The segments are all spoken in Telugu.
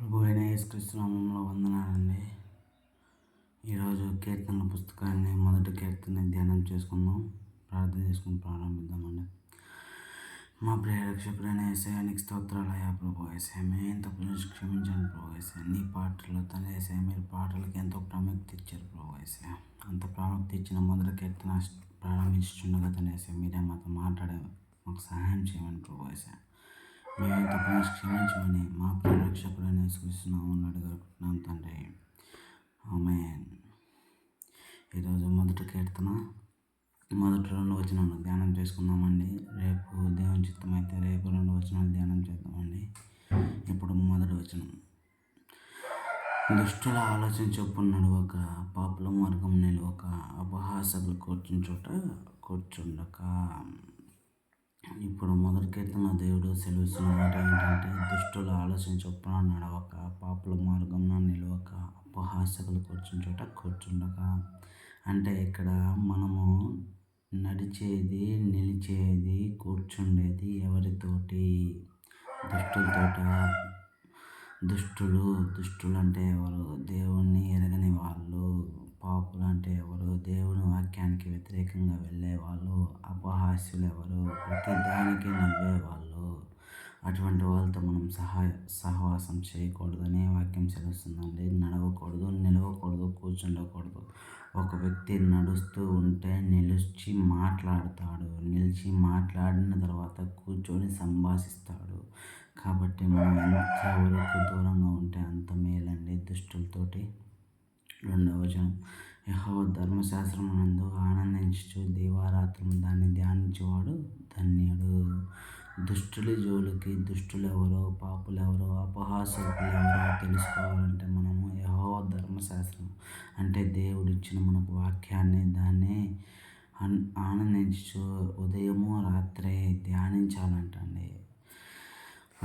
ప్రభు అయిన యేసుక్రీస్తునామంలో వందనాలండి. ఈరోజు కీర్తన పుస్తకాన్ని మొదటి కీర్తన ధ్యానం చేసుకుందాం. ప్రార్థన చేసుకుని ప్రారంభిద్దామండి. మా ప్రియ రక్షకుడైన ఏసయానికి స్తోత్రాలయ ప్రభు. ఏసయమే మేము ఎంత క్షమించండి ప్రభు. ఏసే నీ పాటలు తన ఏసే మీరు పాటలకు ఎంతో ప్రాముఖ్యత ఇచ్చారు ప్రభు. ఏసే అంత ప్రాముఖ్యత ఇచ్చిన మొదటి కీర్తన ప్రారంభించుండగా తన మీరే మాతో మాట్లాడే మాకు సహాయం చేయమని ప్రభు. ఏసే మేము తప్పని క్షమించమని మా ప్రియరక్షకుడైన యేసుకృష్ణనామంలో అడుగుతున్నాం తండ్రి. ఆమె ఈరోజు మొదటి కీర్తన మొదటి రెండు వచనాలు ధ్యానం చేసుకుందామండి. రేపు దేవుని చిత్తమైతే రేపు రెండు వచనాలు ధ్యానం చేద్దామండి. ఇప్పుడు మొదటి వచనం. దుష్టుల ఆలోచన చొప్పున నడవక పాపుల మార్గం నిలవక అపహాసకులు కూర్చుని చోట కూర్చుండక. ఇప్పుడు మొదటి కీర్తన దేవుడు సెలవుస్తున్న మాట ఏంటంటే దుష్టుల ఆలోచన చొప్పున నడవక పాపుల మార్గంన నిలవక అపహాసకులు కూర్చుని చోట కూర్చుండక. అంటే ఇక్కడ మనము నడిచేది నిలిచేది కూర్చుండేది ఎవరితోటి? దుష్టులతోట. దుష్టులు దుష్టులు అంటే ఎవరు? దేవుణ్ణి ఎరగని వాళ్ళు పాపులు అంటే ఎవరు? దేవుని వాక్యానికి వ్యతిరేకంగా వెళ్ళేవాళ్ళు అపహాస్యులు ఎవరు ప్రతి దానికి నవ్వేవాళ్ళు. అటువంటి వాళ్ళతో మనం సహాయ సహవాసం చేయకూడదని వాక్యం చెల్లిస్తుందండి. నడవకూడదు నిలవకూడదు కూర్చుండకూడదు. ఒక వ్యక్తి నడుస్తూ ఉంటే నిలిచి మాట్లాడతాడు. నిలిచి మాట్లాడిన తర్వాత కూర్చొని సంభాషిస్తాడు. కాబట్టి మనం ఎంతవరకు దూరంగా ఉంటే అంత మేలండి దుష్టులతోటి. రెండవ జనం యహోవ ధర్మశాస్త్రమునందు ఆనందించు దీవారాత్రం దాన్ని ధ్యానించేవాడు ధన్యుడు. దుష్టుల జోలికి దుష్టులు ఎవరో పాపులు ఎవరో అపహాసకులు ఎవరో తెలుసుకోవాలంటే మనము యహో ధర్మశాస్త్రం అంటే దేవుడిచ్చిన మనకు వాక్యాన్ని దాన్ని ఆనందించు ఉదయము రాత్రి ధ్యానించాలంటండి.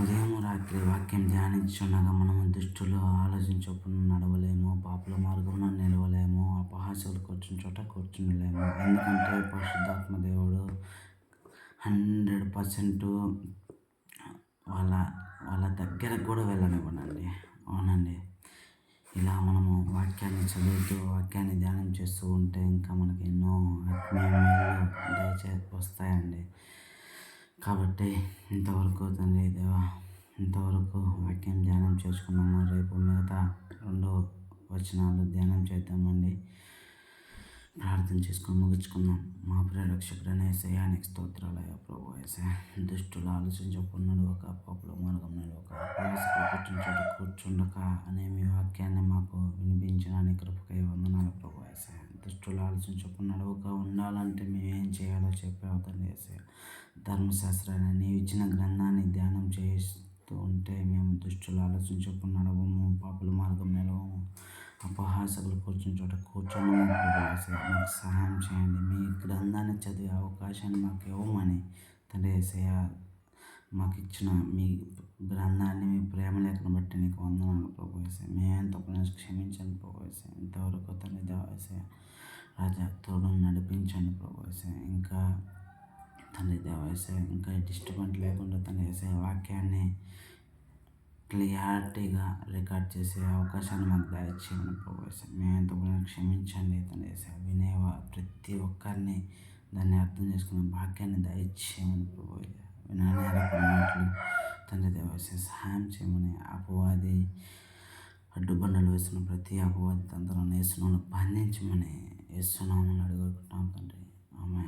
ఉదయం రాత్రి వాక్యం ధ్యానించుండగా మనము దుష్టులు ఆలోచించకుండా నడవలేము పాపుల మార్గంలో నిలవలేము అపహాసాలు కూర్చుని చోట కూర్చుండలేము ఎందుకంటే పరిశుద్ధాత్మ దేవుడు హండ్రెడ్ పర్సెంట్ వాళ్ళ వాళ్ళ దగ్గరకు కూడా వెళ్ళనివ్వనండి. అవునండి. ఇలా మనము వాక్యాన్ని చదువుతూ వాక్యాన్ని ధ్యానం చేస్తూ ఉంటే ఇంకా మనకి ఎన్నో ఆత్మీయ దయచే వస్తాయండి. కాబట్టి ఇంతవరకు తండ్రి దేవా ఇంతవరకు వాక్యం ధ్యానం చేసుకున్నాము? రేపు మిగతా రెండు వచనాలు ధ్యానం చేద్దామండి. ప్రార్థన చేసుకొని ముగించుకుందాం. మా ప్రేరక్షకుడైన ఏసయానికి స్తోత్రాలయ ప్రభు. ఏసే దుష్టులు ఆలోచించకున్నాడు ఒక పాపుల మార్గం ఒక ప్రయాసకు కూర్చుండక అనే మీ వాక్యాన్ని మాకు వినిపించడానికి కృపకై వందనాలు ప్రభు. ఏసే దుష్టులు ఆలోచించకున్నాడు ఒక ఉండాలంటే మేమేం చేయాలో చెప్పావు తండ్రి చేసే ధర్మశాస్త్రాన్ని నీవు ఇచ్చిన గ్రంథాన్ని ధ్యానం చేస్తూ ఉంటే మేము దుష్టులు ఆలోచించకుండా నడవము పాపుల మార్గం నిలవము అపహాసకులు కూర్చుని చోట కూర్చొని మాకు సహాయం చేయండి. మీ గ్రంథాన్ని చదివే అవకాశాన్ని మాకు ఇవ్వమని తండ్రి ఏసయ్య మాకు ఇచ్చిన మీ గ్రంథాన్ని మీ ప్రేమ లేఖను బట్టి నీకు వందనాలు పోగేసాయి మేము తప్పున క్షమించండి ప్రభువేసే ఇంతవరకు తండ్రి దేవాసే రాజా తోడు నడిపించండి ప్రభువేసే ఇంకా తండ్రి దేవాసే ఇంకా డిస్టర్బెంట్ లేకుండా తండ్రి వేసే వాక్యాన్ని క్లియారిటీగా రికార్డ్ చేసే అవకాశాన్ని మాకు దయచేయమని ప్రభు మేము ఎంతగానో క్షమించండి తండ్రి వినేవ ప్రతి ఒక్కరిని దాన్ని అర్థం చేసుకునే భాగ్యాన్ని దయచేయమని ప్రభు తండ్రి దేవసే సహాయం చేయమని అపవాది అడ్డుబండలు వేసిన ప్రతి అపవాది తంత్రం వేసిన బంధించమని వేస్తున్నామని అడుగుకుంటాం తండ్రి. ఆమె